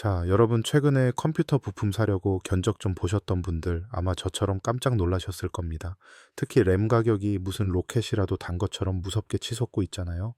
자, 여러분 최근에 컴퓨터 부품 사려고 견적 좀 보셨던 분들 아마 저처럼 깜짝 놀라셨을 겁니다. 특히 램 가격이 무슨 로켓이라도 단 것처럼 무섭게 치솟고 있잖아요.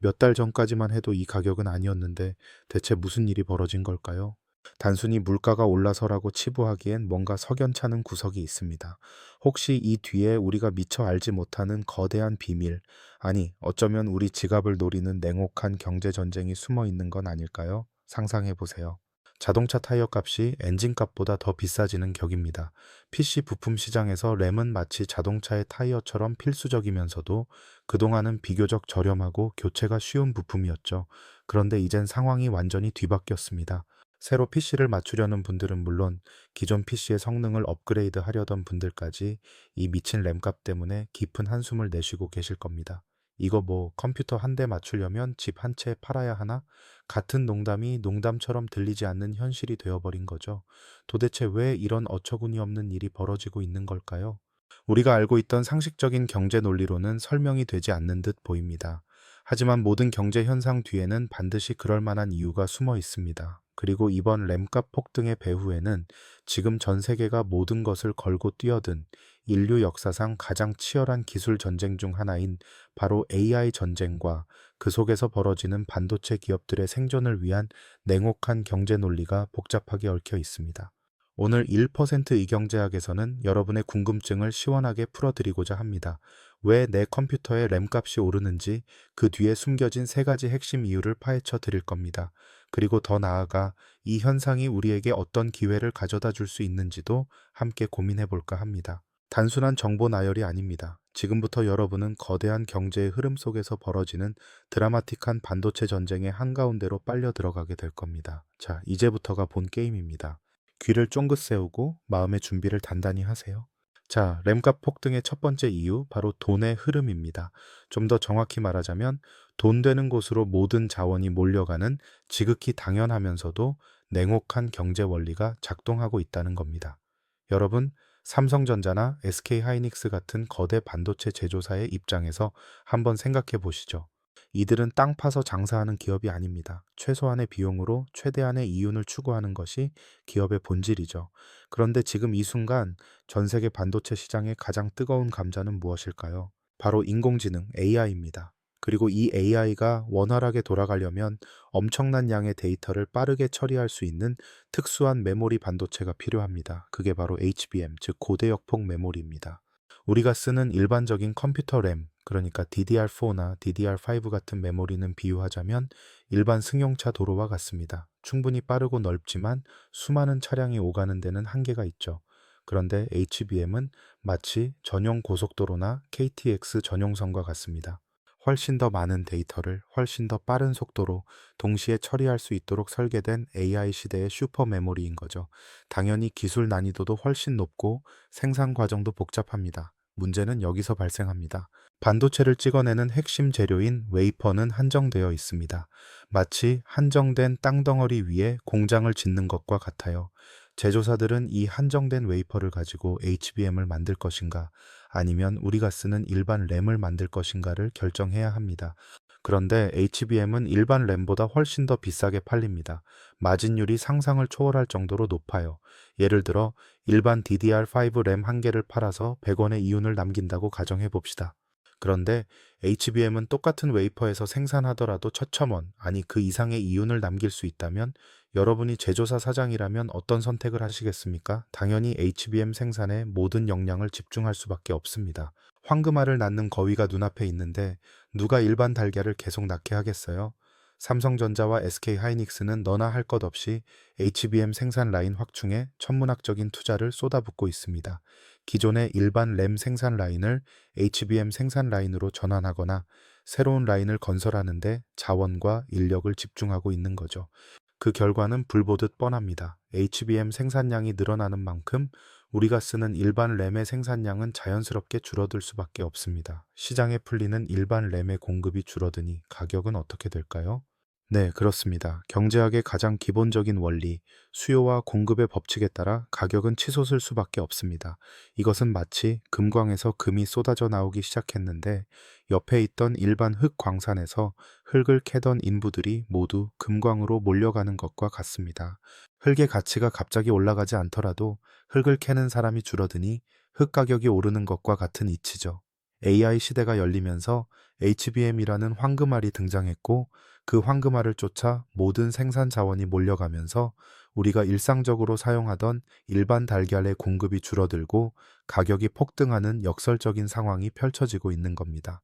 몇 달 전까지만 해도 이 가격은 아니었는데 대체 무슨 일이 벌어진 걸까요? 단순히 물가가 올라서라고 치부하기엔 뭔가 석연찮은 구석이 있습니다. 혹시 이 뒤에 우리가 미처 알지 못하는 거대한 비밀, 아니, 어쩌면 우리 지갑을 노리는 냉혹한 경제 전쟁이 숨어 있는 건 아닐까요? 상상해 보세요. 자동차 타이어 값이 엔진 값보다 더 비싸지는 격입니다. PC 부품 시장에서 램은 마치 자동차의 타이어처럼 필수적이면서도 그동안은 비교적 저렴하고 교체가 쉬운 부품이었죠. 그런데 이젠 상황이 완전히 뒤바뀌었습니다. 새로 PC를 맞추려는 분들은 물론 기존 PC의 성능을 업그레이드 하려던 분들까지 이 미친 램값 때문에 깊은 한숨을 내쉬고 계실 겁니다. 이거 뭐 컴퓨터 한 대 맞추려면 집 한 채 팔아야 하나? 같은 농담이 농담처럼 들리지 않는 현실이 되어버린 거죠. 도대체 왜 이런 어처구니 없는 일이 벌어지고 있는 걸까요? 우리가 알고 있던 상식적인 경제 논리로는 설명이 되지 않는 듯 보입니다. 하지만 모든 경제 현상 뒤에는 반드시 그럴 만한 이유가 숨어 있습니다. 그리고 이번 램값 폭등의 배후에는 지금 전 세계가 모든 것을 걸고 뛰어든 인류 역사상 가장 치열한 기술 전쟁 중 하나인 바로 AI 전쟁과 그 속에서 벌어지는 반도체 기업들의 생존을 위한 냉혹한 경제 논리가 복잡하게 얽혀 있습니다. 오늘 1% 이경제학에서는 여러분의 궁금증을 시원하게 풀어드리고자 합니다. 왜 내 컴퓨터의 램 값이 오르는지 그 뒤에 숨겨진 세 가지 핵심 이유를 파헤쳐 드릴 겁니다. 그리고 더 나아가 이 현상이 우리에게 어떤 기회를 가져다 줄 수 있는지도 함께 고민해 볼까 합니다. 단순한 정보 나열이 아닙니다. 지금부터 여러분은 거대한 경제의 흐름 속에서 벌어지는 드라마틱한 반도체 전쟁의 한가운데로 빨려 들어가게 될 겁니다. 자, 이제부터가 본 게임입니다. 귀를 쫑긋 세우고 마음의 준비를 단단히 하세요. 자, 램값 폭등의 첫 번째 이유, 바로 돈의 흐름입니다. 좀 더 정확히 말하자면, 돈 되는 곳으로 모든 자원이 몰려가는 지극히 당연하면서도 냉혹한 경제 원리가 작동하고 있다는 겁니다. 여러분, 삼성전자나 SK 하이닉스 같은 거대 반도체 제조사의 입장에서 한번 생각해 보시죠. 이들은 땅 파서 장사하는 기업이 아닙니다. 최소한의 비용으로 최대한의 이윤을 추구하는 것이 기업의 본질이죠. 그런데 지금 이 순간 전 세계 반도체 시장의 가장 뜨거운 감자는 무엇일까요? 바로 인공지능 AI입니다. 그리고 이 AI가 원활하게 돌아가려면 엄청난 양의 데이터를 빠르게 처리할 수 있는 특수한 메모리 반도체가 필요합니다. 그게 바로 HBM, 즉 고대역폭 메모리입니다. 우리가 쓰는 일반적인 컴퓨터 램, 그러니까 DDR4나 DDR5 같은 메모리는 비유하자면 일반 승용차 도로와 같습니다. 충분히 빠르고 넓지만 수많은 차량이 오가는 데는 한계가 있죠. 그런데 HBM은 마치 전용 고속도로나 KTX 전용선과 같습니다. 훨씬 더 많은 데이터를 훨씬 더 빠른 속도로 동시에 처리할 수 있도록 설계된 AI 시대의 슈퍼 메모리인 거죠. 당연히 기술 난이도도 훨씬 높고 생산 과정도 복잡합니다. 문제는 여기서 발생합니다. 반도체를 찍어내는 핵심 재료인 웨이퍼는 한정되어 있습니다. 마치 한정된 땅덩어리 위에 공장을 짓는 것과 같아요. 제조사들은 이 한정된 웨이퍼를 가지고 HBM을 만들 것인가 아니면 우리가 쓰는 일반 램을 만들 것인가를 결정해야 합니다. 그런데 HBM은 일반 램보다 훨씬 더 비싸게 팔립니다. 마진율이 상상을 초월할 정도로 높아요. 예를 들어 일반 DDR5 램 한 개를 팔아서 100원의 이윤을 남긴다고 가정해 봅시다. 그런데 HBM은 똑같은 웨이퍼에서 생산하더라도 처첨원, 아니 그 이상의 이윤을 남길 수 있다면 여러분이 제조사 사장이라면 어떤 선택을 하시겠습니까? 당연히 HBM 생산에 모든 역량을 집중할 수밖에 없습니다. 황금알을 낳는 거위가 눈앞에 있는데 누가 일반 달걀을 계속 낳게 하겠어요? 삼성전자와 SK 하이닉스는 너나 할 것 없이 HBM 생산 라인 확충에 천문학적인 투자를 쏟아붓고 있습니다. 기존의 일반 램 생산 라인을 HBM 생산 라인으로 전환하거나 새로운 라인을 건설하는데 자원과 인력을 집중하고 있는 거죠. 그 결과는 불보듯 뻔합니다. HBM 생산량이 늘어나는 만큼 우리가 쓰는 일반 램의 생산량은 자연스럽게 줄어들 수밖에 없습니다. 시장에 풀리는 일반 램의 공급이 줄어드니 가격은 어떻게 될까요? 네, 그렇습니다. 경제학의 가장 기본적인 원리, 수요와 공급의 법칙에 따라 가격은 치솟을 수밖에 없습니다. 이것은 마치 금광에서 금이 쏟아져 나오기 시작했는데 옆에 있던 일반 흙 광산에서 흙을 캐던 인부들이 모두 금광으로 몰려가는 것과 같습니다. 흙의 가치가 갑자기 올라가지 않더라도 흙을 캐는 사람이 줄어드니 흙 가격이 오르는 것과 같은 이치죠. AI 시대가 열리면서 HBM이라는 황금알이 등장했고 그 황금알을 쫓아 모든 생산 자원이 몰려가면서 우리가 일상적으로 사용하던 일반 달걀의 공급이 줄어들고 가격이 폭등하는 역설적인 상황이 펼쳐지고 있는 겁니다.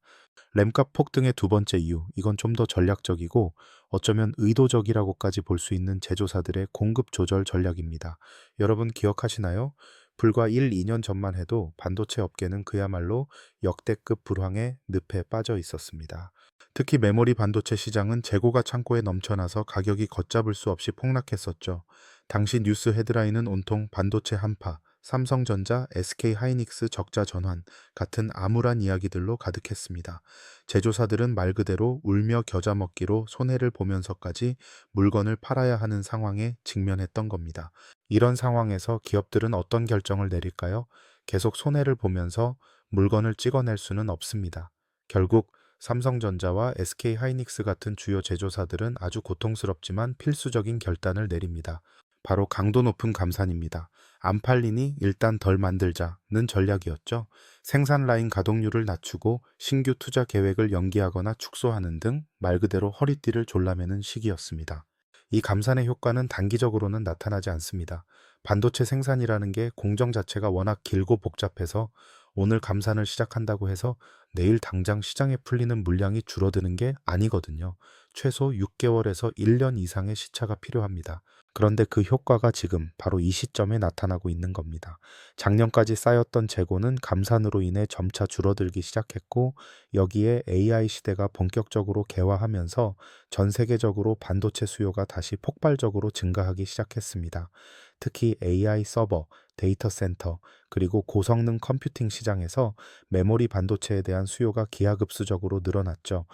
램값 폭등의 두 번째 이유, 이건 좀 더 전략적이고 어쩌면 의도적이라고까지 볼 수 있는 제조사들의 공급 조절 전략입니다. 여러분 기억하시나요? 불과 1, 2년 전만 해도 반도체 업계는 그야말로 역대급 불황의 늪에 빠져 있었습니다. 특히 메모리 반도체 시장은 재고가 창고에 넘쳐나서 가격이 걷잡을 수 없이 폭락했었죠. 당시 뉴스 헤드라인은 온통 반도체 한파, 삼성전자, SK 하이닉스 적자 전환 같은 암울한 이야기들로 가득했습니다. 제조사들은 말 그대로 울며 겨자 먹기로 손해를 보면서까지 물건을 팔아야 하는 상황에 직면했던 겁니다. 이런 상황에서 기업들은 어떤 결정을 내릴까요? 계속 손해를 보면서 물건을 찍어낼 수는 없습니다. 결국 삼성전자와 SK 하이닉스 같은 주요 제조사들은 아주 고통스럽지만 필수적인 결단을 내립니다. 바로 강도 높은 감산입니다. 안 팔리니 일단 덜 만들자는 전략이었죠. 생산 라인 가동률을 낮추고 신규 투자 계획을 연기하거나 축소하는 등 말 그대로 허리띠를 졸라매는 시기였습니다. 이 감산의 효과는 단기적으로는 나타나지 않습니다. 반도체 생산이라는 게 공정 자체가 워낙 길고 복잡해서 오늘 감산을 시작한다고 해서 내일 당장 시장에 풀리는 물량이 줄어드는 게 아니거든요. 최소 6개월에서 1년 이상의 시차가 필요합니다. 그런데 그 효과가 지금 바로 이 시점에 나타나고 있는 겁니다. 작년까지 쌓였던 재고는 감산으로 인해 점차 줄어들기 시작했고 여기에 AI 시대가 본격적으로 개화하면서 전 세계적으로 반도체 수요가 다시 폭발적으로 증가하기 시작했습니다. 특히 AI 서버, 데이터 센터, 그리고 고성능 컴퓨팅 시장에서 메모리 반도체에 대한 수요가 기하급수적으로 늘어났죠.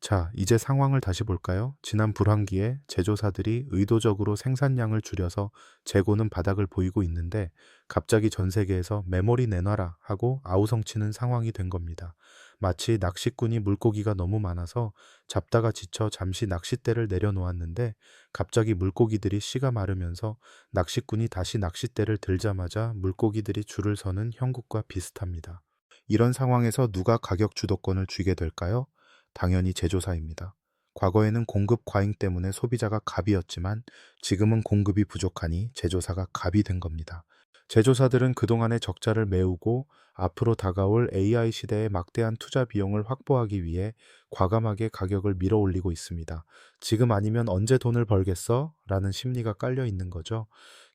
자, 이제 상황을 다시 볼까요? 지난 불황기에 제조사들이 의도적으로 생산량을 줄여서 재고는 바닥을 보이고 있는데 갑자기 전 세계에서 메모리 내놔라 하고 아우성치는 상황이 된 겁니다. 마치 낚시꾼이 물고기가 너무 많아서 잡다가 지쳐 잠시 낚싯대를 내려놓았는데 갑자기 물고기들이 씨가 마르면서 낚시꾼이 다시 낚싯대를 들자마자 물고기들이 줄을 서는 형국과 비슷합니다. 이런 상황에서 누가 가격 주도권을 쥐게 될까요? 당연히 제조사입니다. 과거에는 공급 과잉 때문에 소비자가 갑이었지만 지금은 공급이 부족하니 제조사가 갑이 된 겁니다. 제조사들은 그동안의 적자를 메우고 앞으로 다가올 AI 시대의 막대한 투자 비용을 확보하기 위해 과감하게 가격을 밀어 올리고 있습니다. 지금 아니면 언제 돈을 벌겠어? 라는 심리가 깔려 있는 거죠.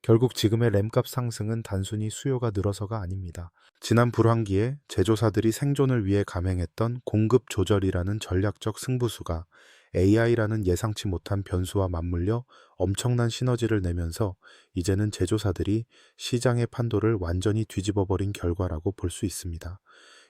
결국 지금의 램값 상승은 단순히 수요가 늘어서가 아닙니다. 지난 불황기에 제조사들이 생존을 위해 감행했던 공급 조절이라는 전략적 승부수가 AI라는 예상치 못한 변수와 맞물려 엄청난 시너지를 내면서 이제는 제조사들이 시장의 판도를 완전히 뒤집어 버린 결과라고 볼 수 있습니다.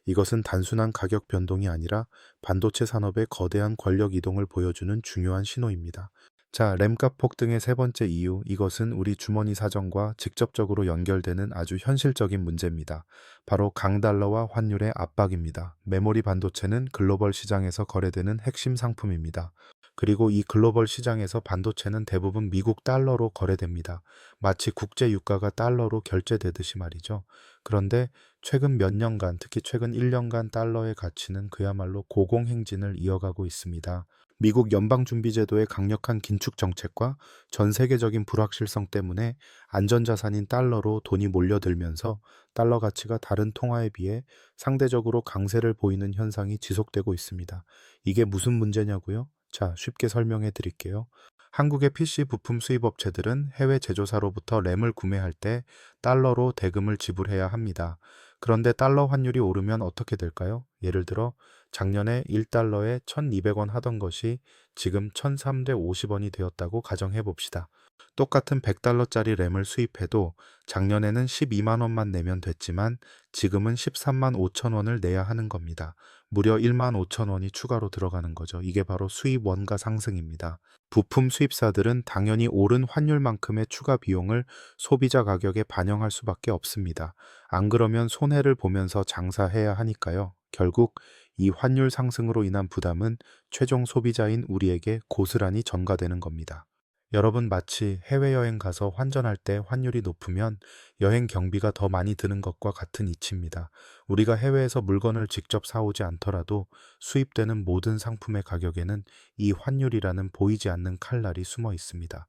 이것은 단순한 가격 변동이 아니라 반도체 산업의 거대한 권력 이동을 보여주는 중요한 신호입니다. 자, 램값 폭 등의 세 번째 이유, 이것은 우리 주머니 사정과 직접적으로 연결되는 아주 현실적인 문제입니다. 바로 강달러와 환율의 압박입니다. 메모리 반도체는 글로벌 시장에서 거래되는 핵심 상품입니다. 그리고 이 글로벌 시장에서 반도체는 대부분 미국 달러로 거래됩니다. 마치 국제 유가가 달러로 결제되듯이 말이죠. 그런데 최근 몇 년간, 특히 최근 1년간 달러의 가치는 그야말로 고공행진을 이어가고 있습니다. 미국 연방준비제도의 강력한 긴축 정책과 전 세계적인 불확실성 때문에 안전자산인 달러로 돈이 몰려들면서 달러 가치가 다른 통화에 비해 상대적으로 강세를 보이는 현상이 지속되고 있습니다. 이게 무슨 문제냐고요? 자, 쉽게 설명해 드릴게요. 한국의 PC 부품 수입 업체들은 해외 제조사로부터 램을 구매할 때 달러로 대금을 지불해야 합니다. 그런데 달러 환율이 오르면 어떻게 될까요? 예를 들어 작년에 1달러에 1200원 하던 것이 지금 1350원이 되었다고 가정해 봅시다. 똑같은 100달러짜리 램을 수입해도 작년에는 12만 원만 내면 됐지만 지금은 13만 5천 원을 내야 하는 겁니다. 무려 1만 5천 원이 추가로 들어가는 거죠. 이게 바로 수입 원가 상승입니다. 부품 수입사들은 당연히 오른 환율만큼의 추가 비용을 소비자 가격에 반영할 수밖에 없습니다. 안 그러면 손해를 보면서 장사해야 하니까요. 결국 이 환율 상승으로 인한 부담은 최종 소비자인 우리에게 고스란히 전가되는 겁니다. 여러분 마치 해외여행 가서 환전할 때 환율이 높으면 여행 경비가 더 많이 드는 것과 같은 이치입니다. 우리가 해외에서 물건을 직접 사오지 않더라도 수입되는 모든 상품의 가격에는 이 환율이라는 보이지 않는 칼날이 숨어 있습니다.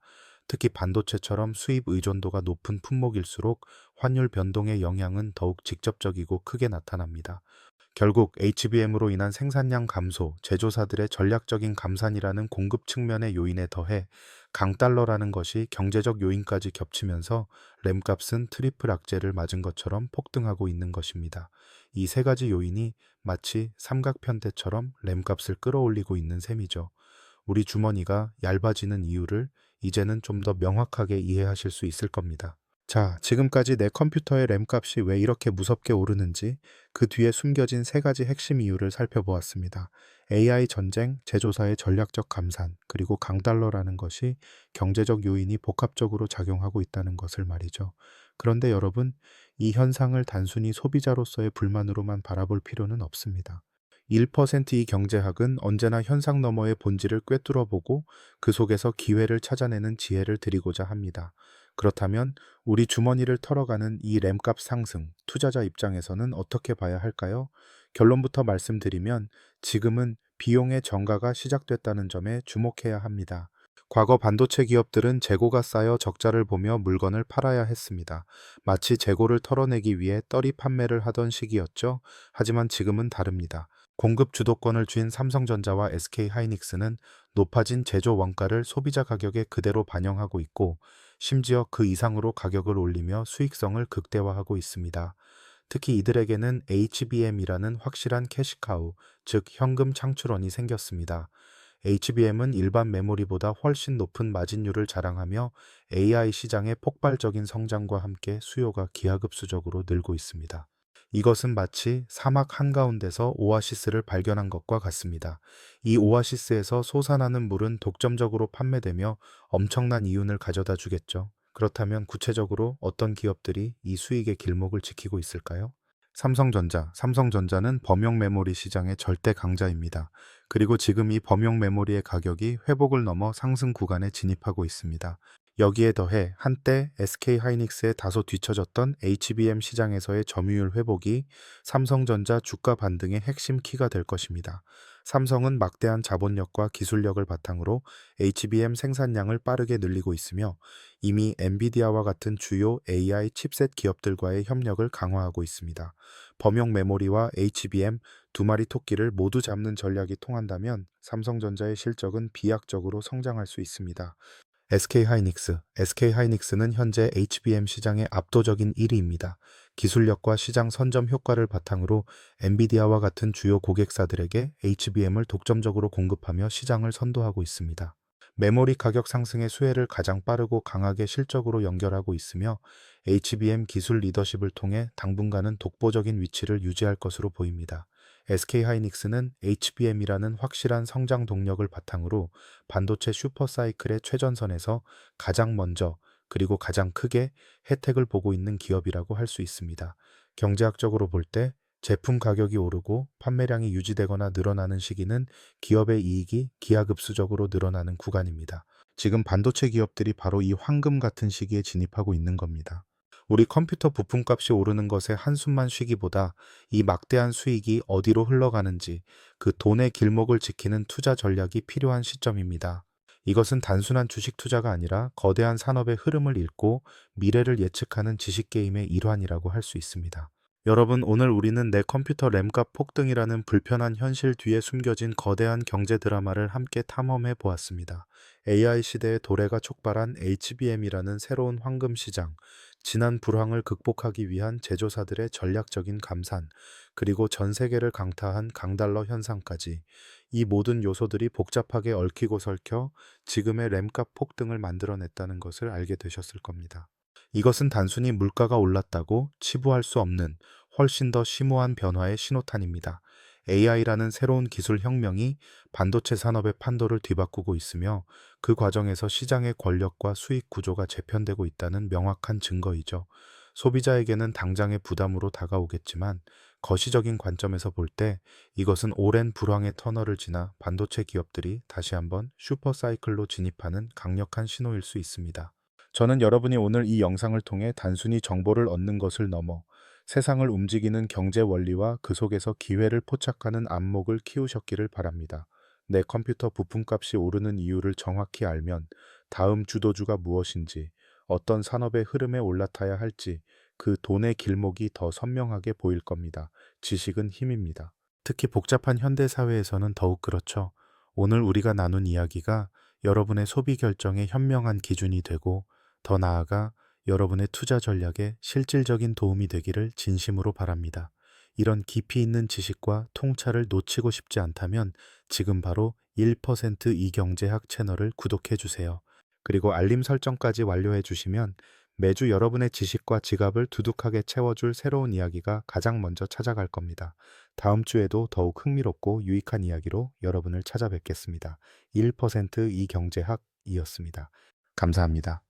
특히 반도체처럼 수입 의존도가 높은 품목일수록 환율 변동의 영향은 더욱 직접적이고 크게 나타납니다. 결국 HBM으로 인한 생산량 감소, 제조사들의 전략적인 감산이라는 공급 측면의 요인에 더해 강달러라는 것이 경제적 요인까지 겹치면서 램값은 트리플 악재를 맞은 것처럼 폭등하고 있는 것입니다. 이 세 가지 요인이 마치 삼각편대처럼 램값을 끌어올리고 있는 셈이죠. 우리 주머니가 얇아지는 이유를 이제는 좀 더 명확하게 이해하실 수 있을 겁니다. 자, 지금까지 내 컴퓨터의 램 값이 왜 이렇게 무섭게 오르는지 그 뒤에 숨겨진 세 가지 핵심 이유를 살펴보았습니다. AI 전쟁, 제조사의 전략적 감산, 그리고 강달러라는 것이 경제적 요인이 복합적으로 작용하고 있다는 것을 말이죠. 그런데 여러분, 이 현상을 단순히 소비자로서의 불만으로만 바라볼 필요는 없습니다. 1%이 경제학은 언제나 현상 너머의 본질을 꿰뚫어 보고 그 속에서 기회를 찾아내는 지혜를 드리고자 합니다. 그렇다면 우리 주머니를 털어가는 이 램값 상승, 투자자 입장에서는 어떻게 봐야 할까요? 결론부터 말씀드리면 지금은 비용의 정가가 시작됐다는 점에 주목해야 합니다. 과거 반도체 기업들은 재고가 쌓여 적자를 보며 물건을 팔아야 했습니다. 마치 재고를 털어내기 위해 떨이 판매를 하던 시기였죠. 하지만 지금은 다릅니다. 공급 주도권을 쥔 삼성전자와 SK 하이닉스는 높아진 제조 원가를 소비자 가격에 그대로 반영하고 있고 심지어 그 이상으로 가격을 올리며 수익성을 극대화하고 있습니다. 특히 이들에게는 HBM이라는 확실한 캐시카우, 즉 현금 창출원이 생겼습니다. HBM은 일반 메모리보다 훨씬 높은 마진율을 자랑하며 AI 시장의 폭발적인 성장과 함께 수요가 기하급수적으로 늘고 있습니다. 이것은 마치 사막 한가운데서 오아시스를 발견한 것과 같습니다. 이 오아시스에서 솟아나는 물은 독점적으로 판매되며 엄청난 이윤을 가져다 주겠죠. 그렇다면 구체적으로 어떤 기업들이 이 수익의 길목을 지키고 있을까요? 삼성전자. 삼성전자는 범용 메모리 시장의 절대 강자입니다. 그리고 지금 이 범용 메모리의 가격이 회복을 넘어 상승 구간에 진입하고 있습니다. 여기에 더해 한때 SK 하이닉스에 다소 뒤처졌던 HBM 시장에서의 점유율 회복이 삼성전자 주가 반등의 핵심 키가 될 것입니다. 삼성은 막대한 자본력과 기술력을 바탕으로 HBM 생산량을 빠르게 늘리고 있으며 이미 엔비디아와 같은 주요 AI 칩셋 기업들과의 협력을 강화하고 있습니다. 범용 메모리와 HBM 두 마리 토끼를 모두 잡는 전략이 통한다면 삼성전자의 실적은 비약적으로 성장할 수 있습니다. SK 하이닉스. SK 하이닉스는 현재 HBM 시장의 압도적인 1위입니다. 기술력과 시장 선점 효과를 바탕으로 엔비디아와 같은 주요 고객사들에게 HBM을 독점적으로 공급하며 시장을 선도하고 있습니다. 메모리 가격 상승의 수혜를 가장 빠르고 강하게 실적으로 연결하고 있으며 HBM 기술 리더십을 통해 당분간은 독보적인 위치를 유지할 것으로 보입니다. SK 하이닉스는 HBM이라는 확실한 성장 동력을 바탕으로 반도체 슈퍼사이클의 최전선에서 가장 먼저 그리고 가장 크게 혜택을 보고 있는 기업이라고 할 수 있습니다. 경제학적으로 볼 때 제품 가격이 오르고 판매량이 유지되거나 늘어나는 시기는 기업의 이익이 기하급수적으로 늘어나는 구간입니다. 지금 반도체 기업들이 바로 이 황금 같은 시기에 진입하고 있는 겁니다. 우리 컴퓨터 부품값이 오르는 것에 한숨만 쉬기보다 이 막대한 수익이 어디로 흘러가는지 그 돈의 길목을 지키는 투자 전략이 필요한 시점입니다. 이것은 단순한 주식 투자가 아니라 거대한 산업의 흐름을 읽고 미래를 예측하는 지식 게임의 일환이라고 할 수 있습니다. 여러분, 오늘 우리는 내 컴퓨터 램값 폭등이라는 불편한 현실 뒤에 숨겨진 거대한 경제 드라마를 함께 탐험해 보았습니다. AI 시대의 도래가 촉발한 HBM이라는 새로운 황금 시장, 지난 불황을 극복하기 위한 제조사들의 전략적인 감산, 그리고 전 세계를 강타한 강달러 현상까지 이 모든 요소들이 복잡하게 얽히고 설켜 지금의 램값 폭등을 만들어냈다는 것을 알게 되셨을 겁니다. 이것은 단순히 물가가 올랐다고 치부할 수 없는 훨씬 더 심오한 변화의 신호탄입니다. AI라는 새로운 기술 혁명이 반도체 산업의 판도를 뒤바꾸고 있으며 그 과정에서 시장의 권력과 수익 구조가 재편되고 있다는 명확한 증거이죠. 소비자에게는 당장의 부담으로 다가오겠지만 거시적인 관점에서 볼 때 이것은 오랜 불황의 터널을 지나 반도체 기업들이 다시 한번 슈퍼사이클로 진입하는 강력한 신호일 수 있습니다. 저는 여러분이 오늘 이 영상을 통해 단순히 정보를 얻는 것을 넘어 세상을 움직이는 경제 원리와 그 속에서 기회를 포착하는 안목을 키우셨기를 바랍니다. 내 컴퓨터 부품값이 오르는 이유를 정확히 알면 다음 주도주가 무엇인지, 어떤 산업의 흐름에 올라타야 할지 그 돈의 길목이 더 선명하게 보일 겁니다. 지식은 힘입니다. 특히 복잡한 현대 사회에서는 더욱 그렇죠. 오늘 우리가 나눈 이야기가 여러분의 소비 결정의 현명한 기준이 되고 더 나아가 여러분의 투자 전략에 실질적인 도움이 되기를 진심으로 바랍니다. 이런 깊이 있는 지식과 통찰을 놓치고 싶지 않다면 지금 바로 1% 이경제학 채널을 구독해 주세요. 그리고 알림 설정까지 완료해 주시면 매주 여러분의 지식과 지갑을 두둑하게 채워줄 새로운 이야기가 가장 먼저 찾아갈 겁니다. 다음 주에도 더욱 흥미롭고 유익한 이야기로 여러분을 찾아뵙겠습니다. 1% 이경제학이었습니다. 감사합니다.